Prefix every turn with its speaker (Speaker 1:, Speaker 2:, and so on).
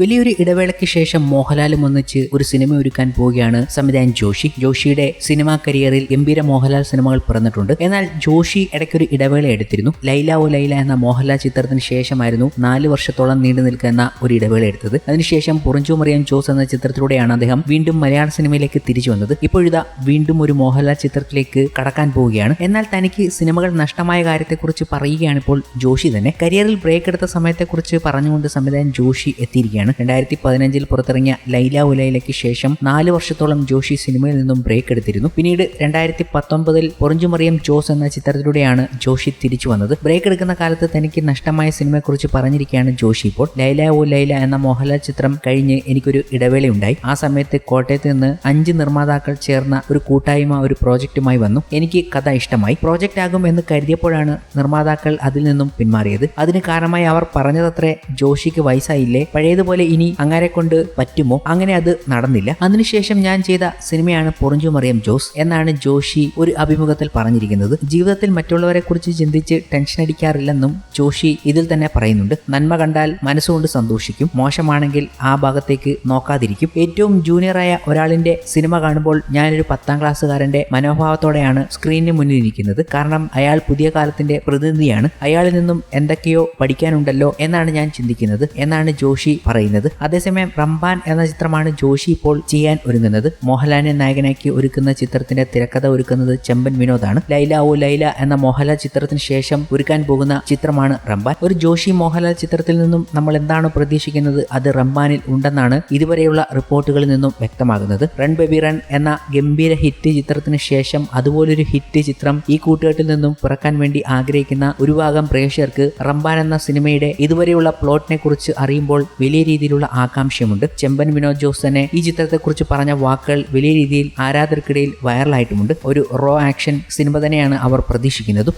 Speaker 1: വലിയൊരു ഇടവേളയ്ക്ക് ശേഷം മോഹൻലാലും ഒന്നിച്ച് ഒരു സിനിമ ഒരുക്കാൻ പോവുകയാണ് സംവിധായകൻ ജോഷി. ജോഷിയുടെ സിനിമാ കരിയറിൽ ഗംഭീര മോഹൻലാൽ സിനിമകൾ പിറന്നിട്ടുണ്ട്. എന്നാൽ ജോഷി ഇടയ്ക്കൊരു ഇടവേള എടുത്തിരുന്നു. ലൈല ഓ ലൈല എന്ന മോഹൻലാൽ ചിത്രത്തിന് ശേഷമായിരുന്നു നാല് വർഷത്തോളം നീണ്ടു നിൽക്കുന്ന ഒരു ഇടവേള എടുത്തത്. അതിനുശേഷം പുറഞ്ചു മറിയാൻ ജോസ് എന്ന ചിത്രത്തിലൂടെയാണ് അദ്ദേഹം വീണ്ടും മലയാള സിനിമയിലേക്ക് തിരിച്ചു വന്നത്. ഇപ്പോഴിതാ വീണ്ടും ഒരു മോഹൻലാൽ ചിത്രത്തിലേക്ക് കടക്കാൻ പോവുകയാണ്. എന്നാൽ തനിക്ക് സിനിമകൾ നഷ്ടമായ കാര്യത്തെക്കുറിച്ച് പറയുകയാണ് ഇപ്പോൾ ജോഷി തന്നെ. കരിയറിൽ ബ്രേക്ക് എടുത്ത സമയത്തെക്കുറിച്ച് പറഞ്ഞുകൊണ്ട് സംവിധായകൻ ജോഷി എത്തിയിരിക്കുകയാണ്. രണ്ടായിരത്തി പതിനഞ്ചിൽ പുറത്തിറങ്ങിയ ലൈല ഉലൈലയ്ക്ക് ശേഷം നാല് വർഷത്തോളം ജോഷി സിനിമയിൽ നിന്നും ബ്രേക്ക് എടുത്തിരുന്നു. പിന്നീട് രണ്ടായിരത്തി പത്തൊമ്പതിൽ പൊറിഞ്ചുമറിയം ജോസ് എന്ന ചിത്രത്തിലൂടെയാണ് ജോഷി തിരിച്ചു വന്നത്. ബ്രേക്ക് എടുക്കുന്ന കാലത്ത് തനിക്ക് നഷ്ടമായ സിനിമയെക്കുറിച്ച് പറഞ്ഞിരിക്കുകയാണ് ജോഷി ഇപ്പോൾ. ലൈല ഓ ലൈല എന്ന മോഹൻലാൽ ചിത്രം കഴിഞ്ഞ് എനിക്കൊരു ഇടവേളയുണ്ടായി. ആ സമയത്ത് കോട്ടയത്ത് നിന്ന് അഞ്ച് നിർമ്മാതാക്കൾ ചേർന്ന ഒരു കൂട്ടായ്മ ഒരു പ്രോജക്റ്റുമായി വന്നു. എനിക്ക് കഥ ഇഷ്ടമായി. പ്രോജക്റ്റ് ആകും എന്ന് കരുതിയപ്പോഴാണ് നിർമ്മാതാക്കൾ അതിൽ നിന്നും പിന്മാറിയത്. അതിന് കാരണമായി അവർ പറഞ്ഞതത്രേ ജോഷിക്ക് വയസ്സായില്ലേ? പഴയതുപോലെ ഇനി അങ്ങാരെ കൊണ്ട് പറ്റുമോ? അങ്ങനെ അത് നടന്നില്ല. അതിനുശേഷം ഞാൻ ചെയ്ത സിനിമയാണ് പൊറിഞ്ചു മറിയം ജോസ് എന്നാണ് ജോഷി ഒരു അഭിമുഖത്തിൽ പറഞ്ഞിരിക്കുന്നത്. ജീവിതത്തിൽ മറ്റുള്ളവരെ കുറിച്ച് ചിന്തിച്ച് ടെൻഷൻ അടിക്കാറില്ലെന്നും ജോഷി ഇതിൽ തന്നെ പറയുന്നുണ്ട്. നന്മ കണ്ടാൽ മനസ്സുകൊണ്ട് സന്തോഷിക്കും. മോശമാണെങ്കിൽ ആ ഭാഗത്തേക്ക് നോക്കാതിരിക്കും. ഏറ്റവും ജൂനിയറായ ഒരാളിന്റെ സിനിമ കാണുമ്പോൾ ഞാനൊരു പത്താം ക്ലാസ്സുകാരന്റെ മനോഭാവത്തോടെയാണ് സ്ക്രീനിന് മുന്നിൽ ഇരിക്കുന്നത് കാരണം അയാൾ പുതിയ കാലത്തിന്റെ പ്രതിനിധിയാണ്. അയാളിൽ നിന്നും എന്തൊക്കെയോ പഠിക്കാനുണ്ടല്ലോ എന്നാണ് ഞാൻ ചിന്തിക്കുന്നത് എന്നാണ് ജോഷി പറയുന്നത്. അതേസമയം റംബാൻ എന്ന ചിത്രമാണ് ജോഷി ഇപ്പോൾ ചെയ്യാൻ ഒരുങ്ങുന്നത്. മോഹൻലാലിനെ നായകനാക്കി ഒരുക്കുന്ന ചിത്രത്തിന്റെ തിരക്കഥ ഒരുക്കുന്നത് ചെമ്പൻ വിനോദാണ്. ലൈല ഓ ലൈല എന്ന മോഹൻലാൽ ചിത്രത്തിന് ശേഷം ഒരുക്കാൻ പോകുന്ന ചിത്രമാണ് റംബാൻ. ഒരു ജോഷി മോഹൻലാൽ ചിത്രത്തിൽ നിന്നും നമ്മൾ എന്താണ് പ്രതീക്ഷിക്കുന്നത് അത് റംബാനിൽ ഉണ്ടെന്നാണ് ഇതുവരെയുള്ള റിപ്പോർട്ടുകളിൽ നിന്നും വ്യക്തമാകുന്നത്. റൺ ബേബി റൺ എന്ന ഗംഭീര ഹിറ്റ് ചിത്രത്തിന് ശേഷം അതുപോലൊരു ഹിറ്റ് ചിത്രം ഈ കൂട്ടുകെട്ടിൽ നിന്നും പിറക്കാൻ വേണ്ടി ആഗ്രഹിക്കുന്ന ഒരു ഭാഗം പ്രേക്ഷകർക്ക് റംബാൻ എന്ന സിനിമയുടെ ഇതുവരെയുള്ള പ്ലോട്ടിനെ കുറിച്ച് അറിയുമ്പോൾ വലിയ രീതിയിലുള്ള ആകാംക്ഷയുമുണ്ട്. ചെമ്പൻ വിനോദ് ജോസ് തന്നെ ഈ ചിത്രത്തെക്കുറിച്ച് പറഞ്ഞ വാക്കുകൾ വലിയ രീതിയിൽ ആരാധകർക്കിടയിൽ വൈറലായിട്ടുമുണ്ട് ഒരു റോ ആക്ഷൻ സിനിമ തന്നെയാണ് അവർ പ്രതീക്ഷിക്കുന്നതും.